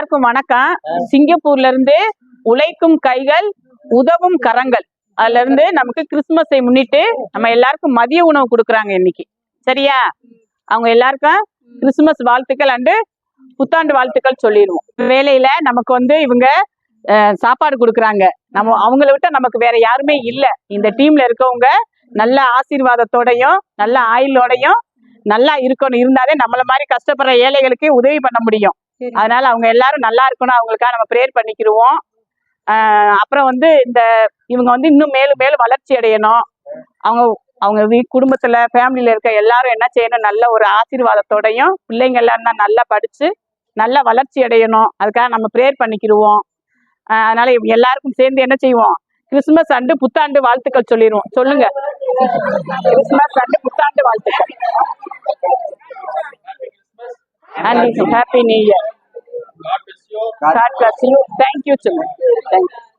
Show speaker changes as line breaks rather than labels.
எல்லாருக்கும் வணக்கம். சிங்கப்பூர்ல இருந்து உழைக்கும் கைகள் உதவும் கரங்கள். அதுல இருந்து நமக்கு கிறிஸ்துமஸை முன்னிட்டு நம்ம எல்லாருக்கும் மதிய உணவு கொடுக்குறாங்க இன்னைக்கு. சரியா? அவங்க எல்லாருக்கும் கிறிஸ்துமஸ் வாழ்த்துக்கள் அண்டு புத்தாண்டு வாழ்த்துக்கள் சொல்லிடுவோம். வேலையில நமக்கு வந்து இவங்க சாப்பாடு கொடுக்குறாங்க. நம்ம அவங்கள விட்ட நமக்கு வேற யாருமே இல்ல. இந்த டீம்ல இருக்கவங்க நல்ல ஆசீர்வாதத்தோடையும் நல்ல ஆயுளோடையும் நல்லா இருக்கணும். இருந்தாலே நம்மள மாதிரி கஷ்டப்படுற ஏழைகளுக்கு உதவி பண்ண முடியும். அதனால அவங்க எல்லாரும் நல்லா இருக்கணும். அவங்களுக்காக நம்ம ப்ரேயர் பண்ணிக்கிருவோம். ஆஹ் அப்புறம் வந்து இந்த இவங்க வந்து இன்னும் மேலும் மேலும் வளர்ச்சி அடையணும். அவங்க அவங்க வீ குடும்பத்துல ஃபேமிலியில இருக்க எல்லாரும் என்ன செய்யணும்? நல்ல ஒரு ஆசீர்வாதத்தோடையும் பிள்ளைங்க எல்லாம் இன்னும் நல்லா படிச்சு நல்ல வளர்ச்சி அடையணும். அதுக்காக நம்ம ப்ரேயர் பண்ணிக்கிருவோம். ஆஹ் அதனால எல்லாருக்கும் சேர்ந்து என்ன செய்வோம்? கிறிஸ்துமஸ் அண்டு புத்தாண்டு வாழ்த்துக்கள் சொல்லிடுவோம் சொல்லுங்க. கிறிஸ்துமஸ் அண்டு புத்தாண்டு வாழ்த்துக்கள். Happy new year. God bless you. Thank you, Children. Thank you.